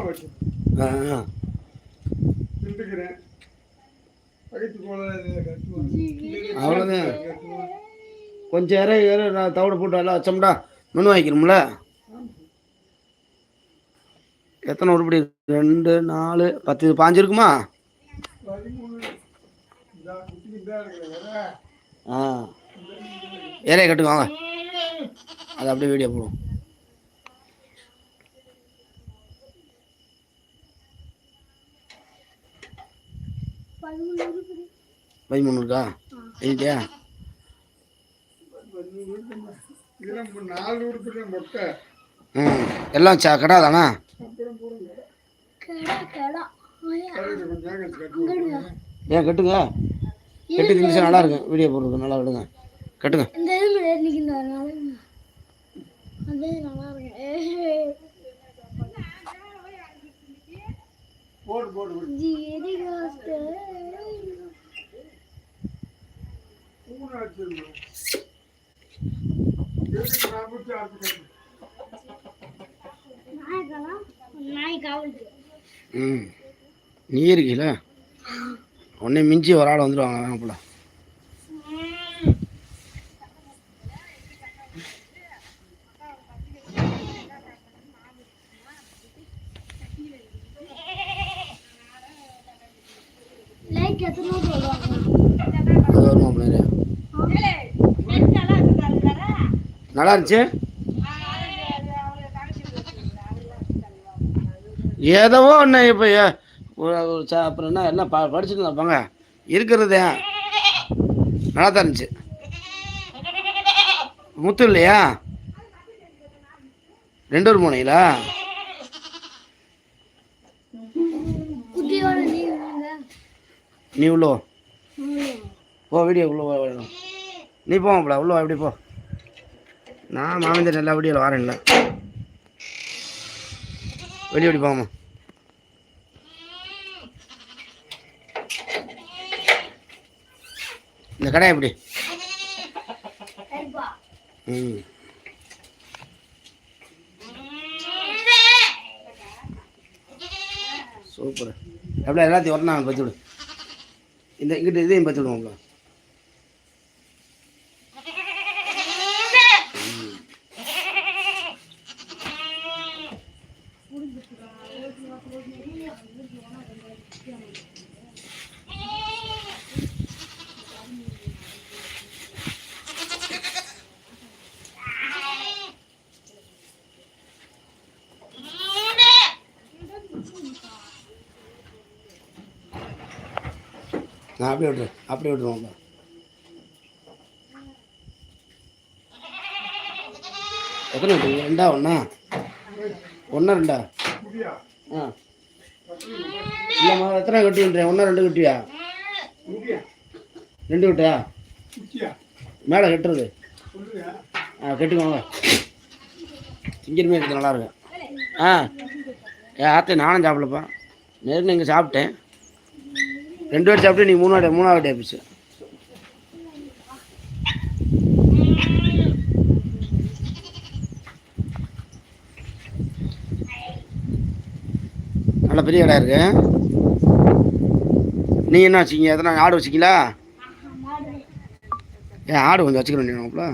வச்சு. நின்றுக்கிறேன் கட்டுவான் அவ்வளோதான் கொஞ்சம் இறை இறை நான் தவிட போட்டு எல்லாம் வச்சோம்டா. மண் வாங்கிக்கிறோம்ல எத்தனை உருப்படி? ரெண்டு நாலு பத்து இது பாஞ்சு இருக்குமா? ஆ. இறைய கட்டுங்க வாங்க. அது அப்படியே வீடியோ போடுவோம். பதிமூணு இருக்கா மொட்டை ம் எல்லாம் சா கடா கட்டுவாங்க ஏன் கட்டுங்க? கட்டு இருந்துச்சு நல்லா இருக்கும் வீடியோ போடுறது நல்லா விடுங்க கட்டுங்க இந்த இது மேல நிக்குது அதனால அது நல்லா இருக்கு ஏய். போடு போடு போடு ஜீரி காஸ்ட் மூணு வச்சிருந்தோம் எதுக்கு நாற்பத்தி ஆறு கட்டு நாய்க்கெல்லாம் நாய் காவலுக்கு ம். நீ இருக்கீல? உடனே மிஞ்சி ஒரு ஆள் வந்துடுவாங்க போல. நல்லா இருந்துச்சு ஏதோ ஒன்று இப்போ அப்புறம் என்ன என்ன ப படிச்சுட்டு இருப்பாங்க இருக்கிறது. நல்லா தான் இருந்துச்சு முத்து இல்லையா? ரெண்டு ஒரு மூணைங்களா நீ உள்ளோ போ வீடியோ உள்ள வா, வா. நீ போப்படா உள்ள வா, இப்படி போ. நான் மாமேந்தர் எல்லா வீடியோவில் வரேன்ல வெளியே இப்படி போமா இந்த கடை எப்படி? ம். சூப்பர். எப்படி எல்லாத்தையும் ஒன்றா பற்றி விடு. இந்த இங்கிட்ட இதையும் பற்றி விடுவோம்ல நான் அப்படியே விட்றேன் அப்படியே விட்ருவோம்ல எத்தனை விட்டு ரெண்டா ஒன்றா ஒன்றா ரெண்டா? ஆ. இல்லைம்மா எத்தனை கட்டின்றேன் ஒன்றா ரெண்டு கட்டியா? ரெண்டு கட்டியா? மேலே கட்டுறது. ஆ கட்டுக்கோங்க திங்கிறமே இருக்குது நல்லா இருக்கும். ஆ. ஏ ஆத்தே நானும் சாப்பிடலப்பா. நேரில் இங்கே சாப்பிட்டேன். ரெண்டு வாட்டி சாப்பிட்டு நீங்கள் மூணு வாட்டி மூணாவது வாட்டி ஆயிடுச்சு நல்ல பெரிய இடம் இருக்கு. நீங்கள் என்ன வச்சுக்கிங்க? எதனா ஆடு வச்சிங்களா ஏன் ஆடு கொஞ்சம் வச்சுக்கிறோம் நீங்களா